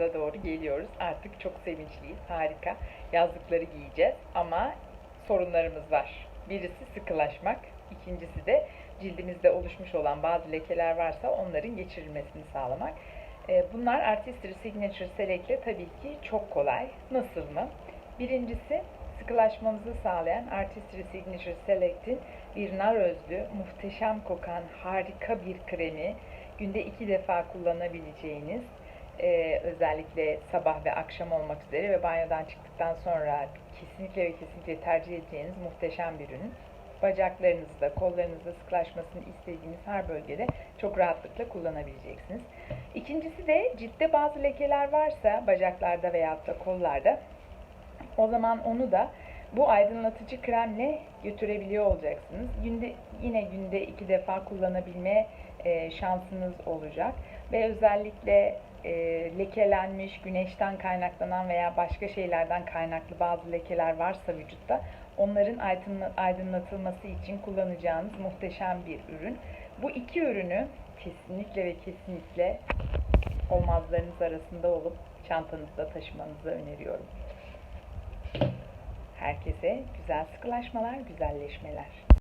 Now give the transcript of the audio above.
Yaza doğru geliyoruz. Artık çok sevinçliyiz. Harika. Yazlıkları giyeceğiz ama sorunlarımız var. Birisi sıkılaşmak, ikincisi de cildimizde oluşmuş olan bazı lekeler varsa onların geçirilmesini sağlamak. Ee, Bunlar Artistry Signature Select'le tabii ki çok kolay. Nasıl mı? Birincisi sıkılaşmamızı sağlayan Artistry Signature Select'in bir nar özlü, muhteşem kokan harika bir kremi. Günde iki defa kullanabileceğiniz ee, özellikle sabah ve akşam olmak üzere ve banyodan çıktıktan sonra kesinlikle ve kesinlikle tercih edeceğiniz muhteşem bir ürün. Bacaklarınızda, kollarınızda sıklaşmasını istediğiniz her bölgede çok rahatlıkla kullanabileceksiniz. İkincisi de ciltte bazı lekeler varsa bacaklarda veyahut da kollarda o zaman onu da bu aydınlatıcı kremle götürebiliyor olacaksınız. Günde yine günde iki defa kullanabilme e, şansınız olacak ve özellikle e, lekelenmiş, güneşten kaynaklanan veya başka şeylerden kaynaklı bazı lekeler varsa vücutta onların aydınla- aydınlatılması için kullanacağınız muhteşem bir ürün. Bu iki ürünü kesinlikle ve kesinlikle olmazlarınız arasında olup çantanızda taşımanızı öneriyorum. Herkese güzel sıkılaşmalar, güzelleşmeler.